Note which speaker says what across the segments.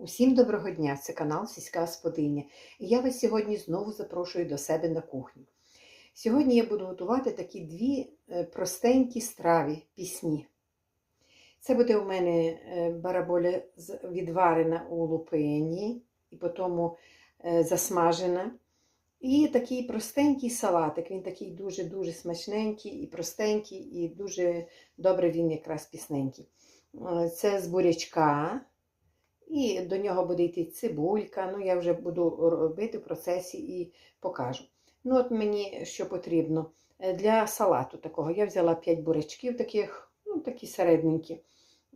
Speaker 1: Усім доброго дня! Це канал Сільська Господиня. І я вас сьогодні знову запрошую до себе на кухню. Сьогодні я буду готувати такі дві е, простенькі страви пісні. Це буде у мене е, бараболя відварена у лупині і потім е, засмажена. І такий простенький салатик. Він такий дуже-дуже смачненький і простенький, і дуже добре він якраз пісненький. Це з бурячка. І до нього буде йти цибулька. Ну, я вже буду робити в процесі і покажу. Ну, от мені що потрібно Е, для салату такого. Я взяла 5 бурячків таких, ну, такі середненькі.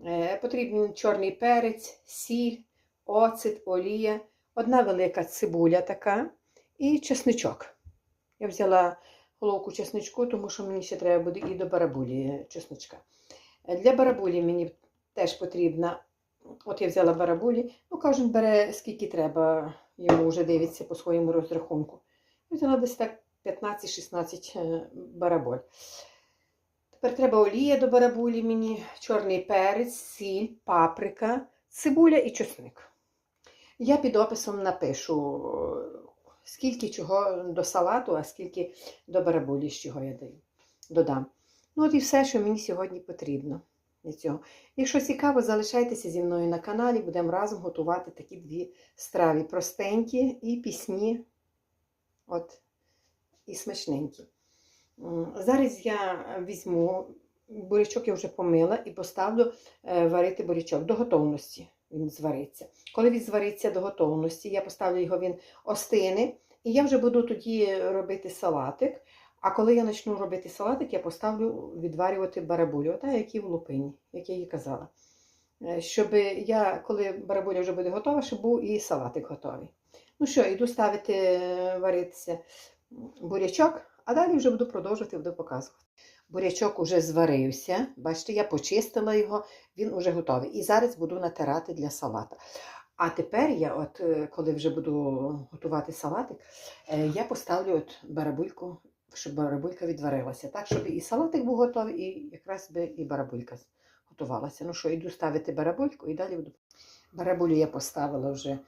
Speaker 1: Е, Потрібен чорний перець, сіль, оцет, олія, одна велика цибуля така і чесничок. Я взяла головку чесничку, тому що мені ще треба буде і до барабулі чесничка. Е, Для барабулі мені теж потрібна От я взяла барабулі, ну кожен бере скільки треба, йому вже дивиться по своєму розрахунку. Я взяла десь так 15-16 е, бараболь. Тепер треба олія до барабулі мені, чорний перець, сіль, паприка, цибуля і чесник. Я під описом напишу, скільки чого до салату, а скільки до барабулі, з чого я додам. Ну от і все, що мені сьогодні потрібно для цього. Якщо цікаво, залишайтеся зі мною на каналі, будемо разом готувати такі дві страви. Простенькі і пісні, от, і смачненькі. Зараз я візьму бурячок, я вже помила і поставлю е, варити бурячок до готовності. Він звариться. Коли він звариться до готовності, я поставлю його, він остине, і я вже буду тоді робити салатик. А коли я почну робити салатик, я поставлю відварювати барабулю, як і в лупині, як я їй казала. Е, Щоб я, коли барабуля вже буде готова, щоб був і салатик готовий. Ну що, йду ставити е, варитися бурячок, а далі вже буду продовжувати буду показувати. Бурячок уже зварився. Бачите, я почистила його, він уже готовий. І зараз буду натирати для салата. А тепер я, от е, коли вже буду готувати салатик, я поставлю от барабульку щоб барабулька відварилася. Так, щоб і салатик був готовий, і якраз би і барабулька готувалася. Ну що, йду ставити барабульку і далі буду. Барабулю я поставила вже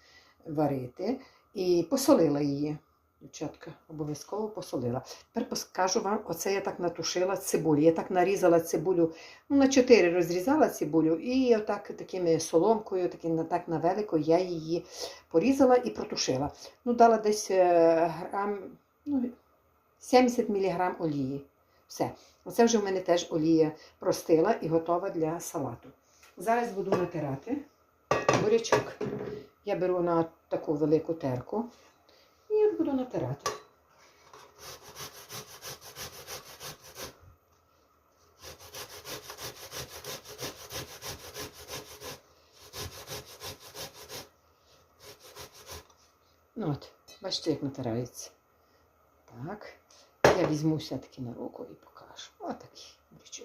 Speaker 1: варити і посолила її. Дівчатка, обов'язково посолила. Тепер покажу вам, оце я так натушила цибулю. Я так нарізала цибулю, ну, на 4 розрізала цибулю, і отак такими соломкою, таким, так на велико, я її порізала і протушила. Ну, дала десь е, грам, ну, 70 мг олії. Все. Оце вже в мене теж олія простила і готова для салату. Зараз буду натирати бурячок. Я беру на таку велику терку і буду натирати. Ну от, бачите, як натирається. Так. Я візьму все-таки на руку і покажу. Отакий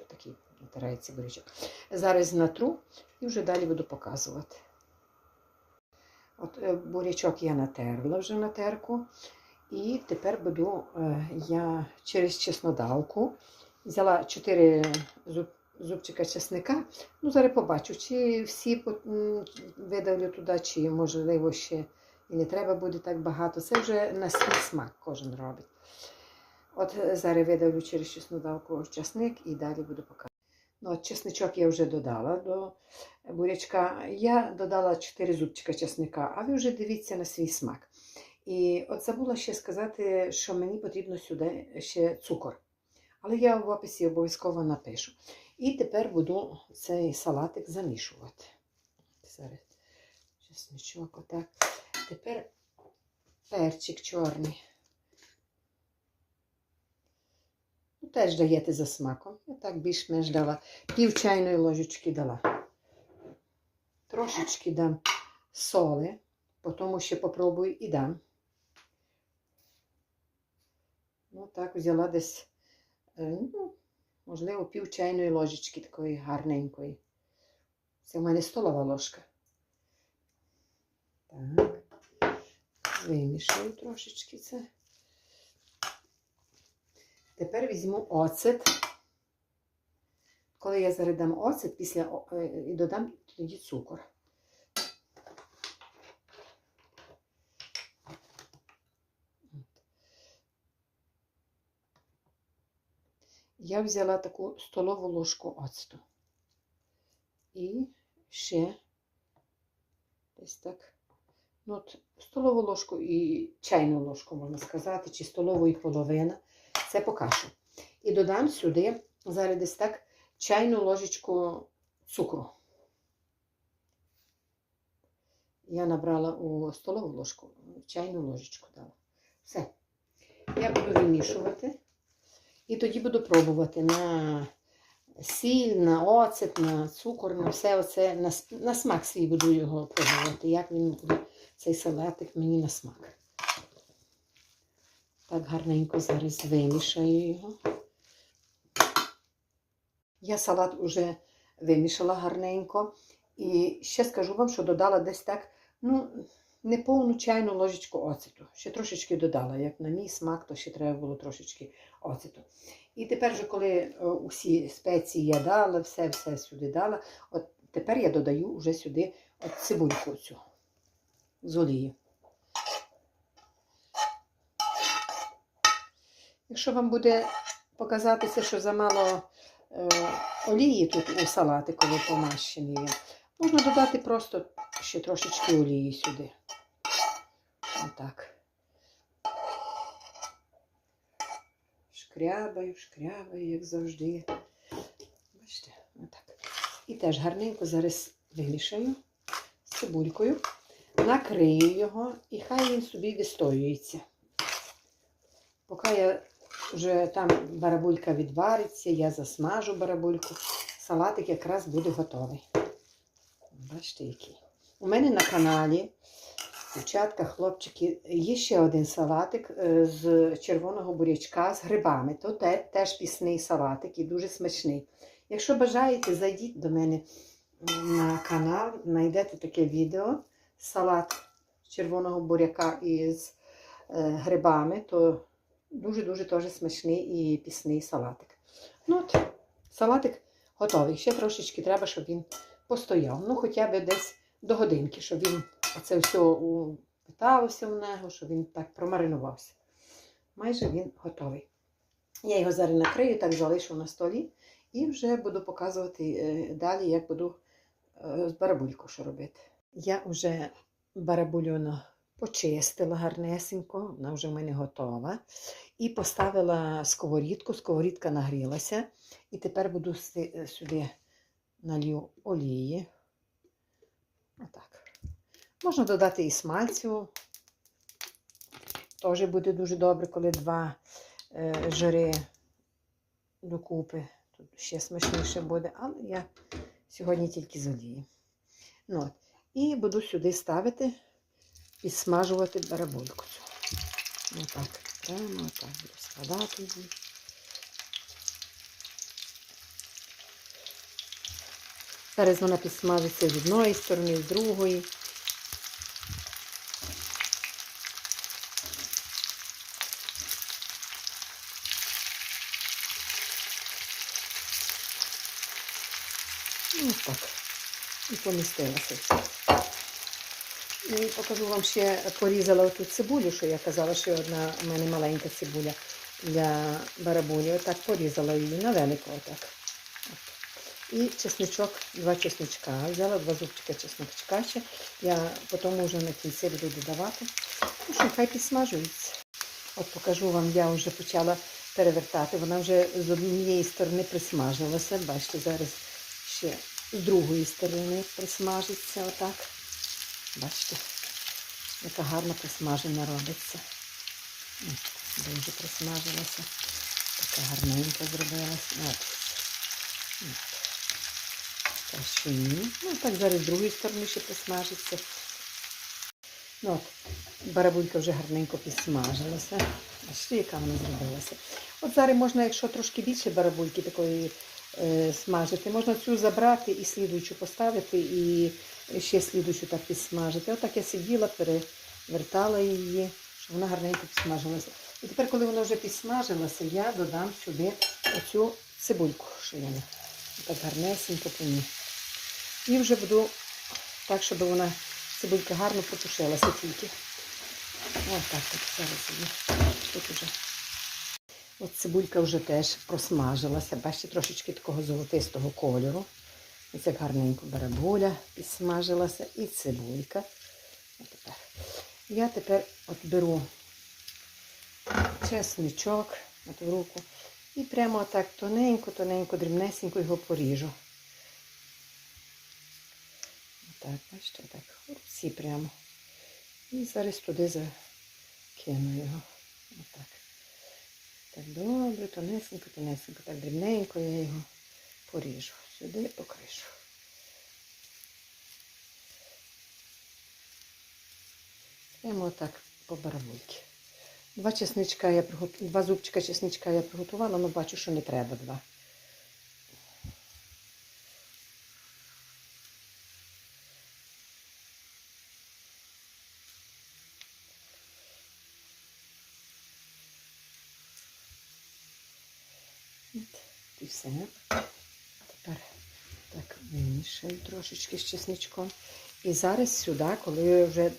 Speaker 1: такий натирається бурячок. Зараз натру і вже далі буду показувати. От е, бурячок я натерла вже на терку. І тепер буду е, я через чеснодавку взяла 4 зуб, зубчика чесника. Ну, зараз побачу, чи всі видавлю туди, чи можливо ще і не треба буде так багато. Це вже на свій смак кожен робить. От е, зараз видавлю через чеснодавку часник і далі буду показувати. Ну, от чесничок я вже додала до бурячка. Я додала 4 зубчика чесника, а ви вже дивіться на свій смак. І от забула ще сказати, що мені потрібно сюди ще цукор. Але я в описі обов'язково напишу. І тепер буду цей салатик замішувати. Зараз чесничок, отак. Тепер перчик чорний. Ну, теж даєте за смаком. Я так більш-менш дала. Пів чайної ложечки дала. Трошечки дам соли, потім ще попробую і дам. Ну, так, взяла десь, е, ну, можливо, пів чайної ложечки такої гарненької. Це в мене столова ложка. Так. Вимішую трошечки це. Тепер візьму оцет. Коли я зарядам оцет, після е, і додам тоді цукор. Я взяла таку столову ложку оцту. І ще десь так. Ну, от Столову ложку і чайну ложку, можна сказати, чи столову і половина. Це по кашу. І додам сюди зараз десь так чайну ложечку цукру. Я набрала у столову ложку, чайну ложечку дала. Все. Я буду вимішувати. І тоді буду пробувати на сіль, на оцет, на цукор, на все оце, на, на смак свій буду його пробувати. Як він буде, цей салатик мені на смак. Так гарненько зараз вимішаю його. Я салат вже вимішала гарненько. І ще скажу вам, що додала десь так, ну, не повну чайну ложечку оцету. Ще трошечки додала. Як на мій смак, то ще треба було трошечки оцету. І тепер, же, коли е, усі спеції я дала, все, все сюди дала, от тепер я додаю вже сюди от цибульку цю з олії. Якщо вам буде показатися, що замало е, олії тут у салатикові помащений він, можна додати просто ще трошечки олії сюди. Отак. Шкрябаю, шкрябаю, як завжди. Бачите, отак. І теж гарненько зараз вимішаю з цибулькою, накрию його і хай він собі відстоюється. Поки я вже там барабулька відвариться, я засмажу барабульку, салатик якраз буде готовий. Бачите, який. У мене на каналі, дівчатка, хлопчики, є ще один салатик е, з червоного бурячка з грибами. То те, теж пісний салатик і дуже смачний. Якщо бажаєте, зайдіть до мене на канал, знайдете таке відео. Салат з червоного буряка із е, грибами, то дуже-дуже теж смачний і пісний салатик. Ну от, салатик готовий. Ще трошечки треба, щоб він постояв. Ну, хоча б десь до годинки, щоб він оце все питалося в нього, щоб він так промаринувався. Майже він готовий. Я його зараз накрию, так залишу на столі і вже буду показувати е, далі, як буду е, з барабульку що робити. Я вже барабульону почистила гарнесенько, вона вже в мене готова. І поставила сковорідку, сковорідка нагрілася. І тепер буду сюди налью олії. Отак. Можна додати і смальцю. Теж буде дуже добре, коли два е, жири докупи. Тут ще смачніше буде, але я сьогодні тільки з олії. Ну. І буду сюди ставити, підсмажувати барабульку. цю. Отак. Прямо отак буду складати її. Зараз вона підсмажиться з одної сторони, з другої. Ну, ось так. І помістилася. І покажу вам ще порізала оту цибулю, що я казала, що одна у мене маленька цибуля для барабулі. Отак порізала її на велико отак. І чесничок, два чесничка. Взяла два зубчика чесночка ще. Я потім вже на кінці буду додавати. Ну що, хай підсмажується. От покажу вам, я вже почала перевертати. Вона вже з однієї сторони присмажилася. Бачите, зараз ще з другої сторони присмажиться отак. Бачите, яка гарно присмажена робиться. Дуже присмажилася. Така гарненька зробилася. Та ще ні. Ну, так зараз з другої сторони ще присмажиться. Ну, от, барабулька вже гарненько підсмажилася. Бачите, яка вона зробилася. От зараз можна, якщо трошки більше барабульки такої е, смажити, можна цю забрати і слідуючу поставити, і ще слідуючу так підсмажити. Отак я сиділа, перевертала її, щоб вона гарненько підсмажилася. І тепер, коли вона вже підсмажилася, я додам сюди оцю цибульку, що я так гарнесенько по ній. І вже буду так, щоб вона цибулька гарно протушилася тільки. Ось так от зараз її. Тут уже. От цибулька вже теж просмажилася. Бачите, трошечки такого золотистого кольору. Ось як гарненько барабуля підсмажилася і цибулька. Тепер. Я тепер от беру чесничок от в руку і прямо так тоненько, тоненько, дрібнесенько його поріжу. Отак, бачите, так, всі прямо. І зараз туди закину його. Отак. Так добре, тонесенько, тонесенько, так дрібненько я його поріжу. Сюди покришу. Прямо отак по барабульки. Два чесничка я пригот... два зубчика чесничка я приготувала, але бачу, що не треба два. Все. Вимішаю трошечки з чесничком. І зараз сюди, коли я вже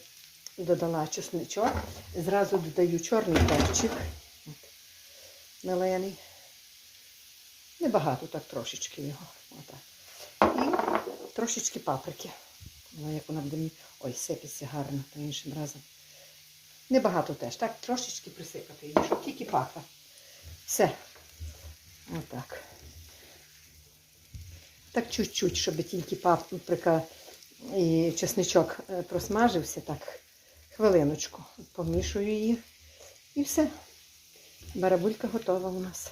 Speaker 1: додала чесничок, зразу додаю чорний перчик. Мелений. Небагато, так трошечки його. Отак. І трошечки паприки. Воно як вона буде. Ой, сипеться гарно, то іншим разом. Небагато теж. Так, трошечки присипати її, щоб тільки пахло. Все. Отак. Так чуть-чуть, щоб тільки паприка і чесничок е, просмажився. Так, хвилиночку. Помішую її. І все. Барабулька готова у нас.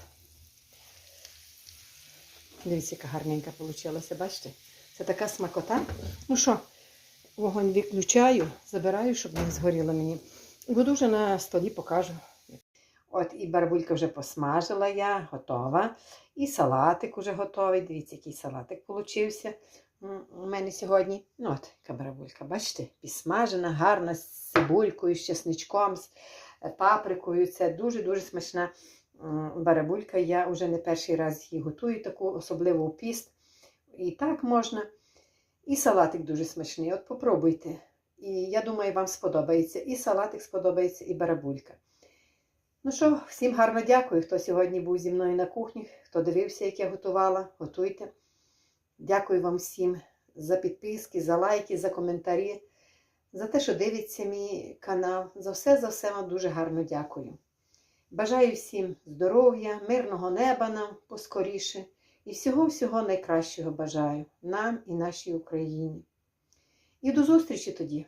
Speaker 1: Дивіться, яка гарненька вийшла, бачите? Це така смакота. Ну що, вогонь виключаю, забираю, щоб не згоріло мені. Буду вже на столі покажу. От і барабулька вже посмажила я, готова. І салатик уже готовий. Дивіться, який салатик получився у мене сьогодні. Ну от, яка барабулька, бачите, підсмажена, гарна, з цибулькою, з чесничком, з е, паприкою. Це дуже-дуже смачна барабулька. Я вже не перший раз її готую, таку особливо у піст. І так можна. І салатик дуже смачний. От попробуйте. І я думаю, вам сподобається. І салатик сподобається, і барабулька. Ну що, всім гарно дякую, хто сьогодні був зі мною на кухні, хто дивився, як я готувала. Готуйте. Дякую вам всім за підписки, за лайки, за коментарі, за те, що дивиться мій канал. За все, за все вам дуже гарно дякую. Бажаю всім здоров'я, мирного неба нам поскоріше і всього-всього найкращого бажаю нам і нашій Україні. І до зустрічі тоді!